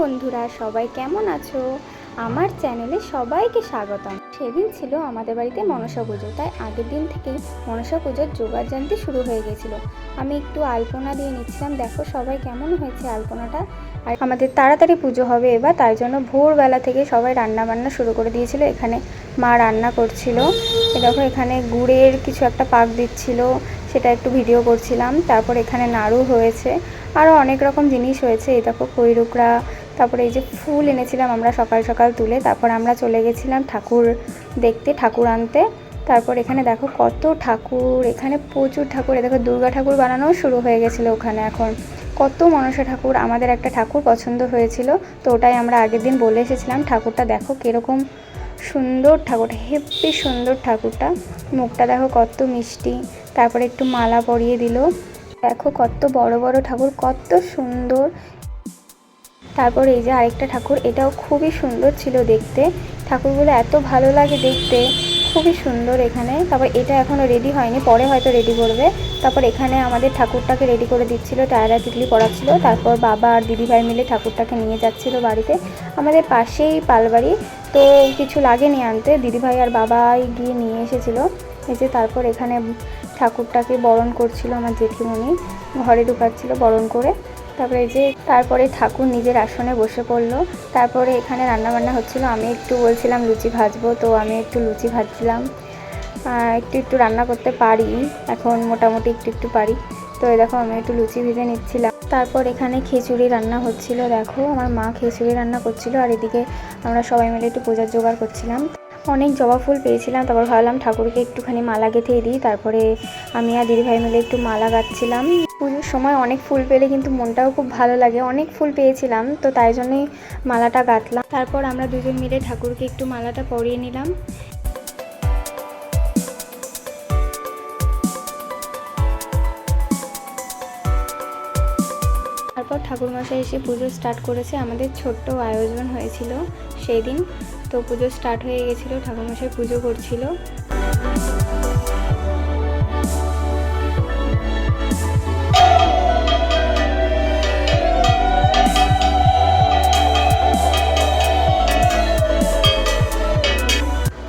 বন্ধুরা সবাই কেমন আছো? আমার চ্যানেলে সবাইকে স্বাগতম। সেদিন ছিল আমাদের বাড়িতে মনসা পুজো। তাই আগের দিন থেকেই মনসা পুজোর জোগাড় জানতে শুরু হয়ে গেছিল। আমি একটু আলপনা দিয়ে নিচ্ছিলাম, দেখো সবাই কেমন হয়েছে আলপনাটা। আর আমাদের তাড়াতাড়ি পুজো হবে এবার, তাই জন্য ভোরবেলা থেকে সবাই রান্না বান্না শুরু করে দিয়েছিল। এখানে মা রান্না করছিল। দেখো এখানে গুড়ের কিছু একটা পাক দিচ্ছিল, সেটা একটু ভিডিও করছিলাম। তারপর এখানে নাড়ু হয়েছে। আরও অনেক রকম জিনিস হয়েছে। এই দেখো খৈরুকরা তারপরে এই যে ফুল এনেছিলাম আমরা সকাল সকাল তুলে, তারপর আমরা চলে গেছিলাম ঠাকুর দেখতে, ঠাকুর আনতে। তারপর এখানে দেখো কত ঠাকুর, এখানে প্রচুর ঠাকুর। দেখো দুর্গা ঠাকুর বানানোও শুরু হয়ে গেছিল ওখানে এখন। কত মনসা ঠাকুর, আমাদের একটা ঠাকুর পছন্দ হয়েছিল, তো ওটাই আমরা আগের দিন বলে এসেছিলাম, ঠাকুরটা দেখো কীরকম সুন্দর ঠাকুরটা হেব্বি সুন্দর ঠাকুরটা। মুখটা দেখো কত মিষ্টি। তারপরে একটু মালা পরিয়ে দিল। দেখো কত বড় বড় ঠাকুর, কত সুন্দর। তারপর এই যে আরেকটা ঠাকুর, এটাও খুবই সুন্দর ছিল দেখতে। ঠাকুরগুলো এত ভালো লাগে দেখতে, খুবই সুন্দর এখানে। তারপর এটা এখনও রেডি হয়নি, পরে হয়তো রেডি করবে। তারপর এখানে আমাদের ঠাকুরটাকে রেডি করে দিচ্ছিল, টায়রা তিতলি পড়াচ্ছিল তারপর বাবা আর দিদিভাই মিলে ঠাকুরটাকে নিয়ে যাচ্ছিল বাড়িতে। আমাদের পাশেই পালবাড়ি, তো কিছু লাগেনি আনতে। দিদিভাই আর বাবাই গিয়ে নিয়ে এসেছিল। এই যে তারপর এখানে ঠাকুরটাকে বরণ করছিল আমার জেঠিমণি। ঘরে ঢুকাচ্ছিল বরণ করে। তারপরে যে তারপরে ঠাকুর নিজের আসনে বসে পড়ল। তারপরে এখানে রান্না বান্না হচ্ছিল। আমি একটু বলছিলাম লুচি ভাজবো, তো আমি একটু লুচি ভাজছিলাম। একটু একটু রান্না করতে পারি, এখন মোটামুটি একটু একটু পারি। তো এই দেখো, আমি একটু লুচি ভেজে নিচ্ছিলাম। তারপর এখানে খিচুড়ি রান্না হচ্ছিল। দেখো, আমার মা খিচুড়ি রান্না করছিল। আর এদিকে আমরা সবাই মিলে একটু পূজার জোগাড় করছিলাম। অনেক জবা ফুল পেয়েছিলাম, তারপর ভাবলাম ঠাকুরকে একটুখানি মালা গেঁথে দিই, তারপরে আমি আর দিদিভাই মিলে একটু মালা গাচ্ছিলাম পুজোর সময় অনেক ফুল পেলে কিন্তু মনটাও খুব ভালো লাগে, অনেক ফুল পেয়েছিলাম, তো তাই জন্যই মালাটা গাঁথলাম। তারপর আমরা দুজন মিলে ঠাকুরকে একটু মালাটা পরিয়ে নিলাম। তারপর ঠাকুরমশাই এসে পুজো স্টার্ট করেছে, আমাদের ছোট্ট আয়োজন হয়েছিল সেই দিন তো পুজো স্টার্ট হয়ে গেছিল, ঠাকুরমশাই পুজো করছিল।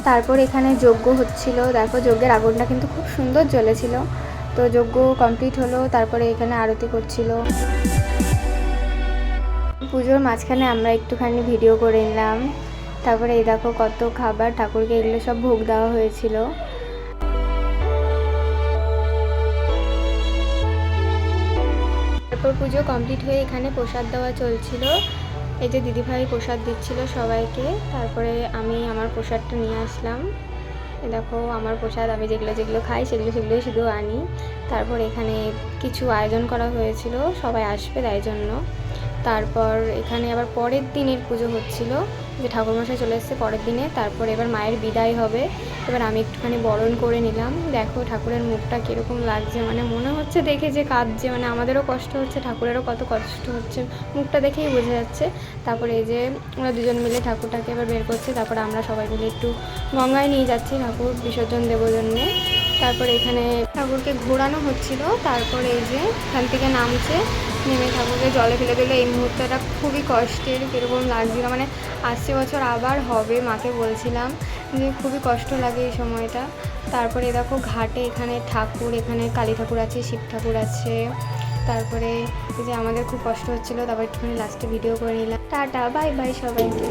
তারপর এখানে যজ্ঞ হচ্ছিল। দেখো যজ্ঞের আগুনটা কিন্তু খুব সুন্দর জ্বলেছিল। তো যজ্ঞ কমপ্লিট হলো, তারপরে এখানে আরতি করছিল। পুজোর মাঝখানে আমরা একটুখানি ভিডিও করে নিলাম। তারপরে এই দেখো কত খাবার, ঠাকুরকে এগুলো সব ভোগ দেওয়া হয়েছিল। তারপর পুজো কমপ্লিট হয়ে এখানে প্রসাদ দেওয়া চলছিল। এই যে দিদিভাই প্রসাদ দিচ্ছিল সবাইকে, তারপরে আমি আমার প্রসাদটা নিয়ে আসলাম। দেখো আমার প্রসাদ, আমি যেগুলো যেগুলো খাই সেগুলো সেগুলোই শুধু আনি। তারপর এখানে কিছু আয়োজন করা হয়েছিল, সবাই আসবে তাই জন্য। তারপর এখানে আবার পরের দিনের পুজো হচ্ছিল। যে ঠাকুরমশাই চলে এসেছে পরের দিনে, তারপর এবার মায়ের বিদায় হবে। এবার আমি একটুখানি বরণ করে নিলাম। দেখো ঠাকুরের মুখটা কীরকম লাগছে মানে মনে হচ্ছে দেখে যে কাঁদছে মানে আমাদেরও কষ্ট হচ্ছে, ঠাকুরেরও কত কষ্ট হচ্ছে। মুখটা দেখেই বোঝা যাচ্ছে। তারপরে এই যে ওরা দুজন মিলে ঠাকুরটাকে এবার বের করছে, তারপরে আমরা সবাই মিলে একটু গঙ্গায় নিয়ে যাচ্ছি ঠাকুর বিসর্জন দেবো জন্যে। তারপরে এখানে ঠাকুরকে ঘোরানো হচ্ছিল, তারপরে এই যে এখান থেকে নামছে। নেমে ঠাকুরকে জলে ফেলে দিলে। এই মুহূর্তটা খুবই কষ্টের, কীরকম লাগছিল। মানে আসছে বছর আবার হবে, মাকে বলছিলাম যে খুবই কষ্ট লাগে এই সময়টা। তারপরে দেখো ঘাটে এখানে ঠাকুর, এখানে কালী ঠাকুর আছে, শিব ঠাকুর আছে। তারপরে যে আমাদের খুব কষ্ট হচ্ছিল, তারপর একটুখানি লাস্টে ভিডিও করে নিলাম। টাটা বাই বাই সবাইকে।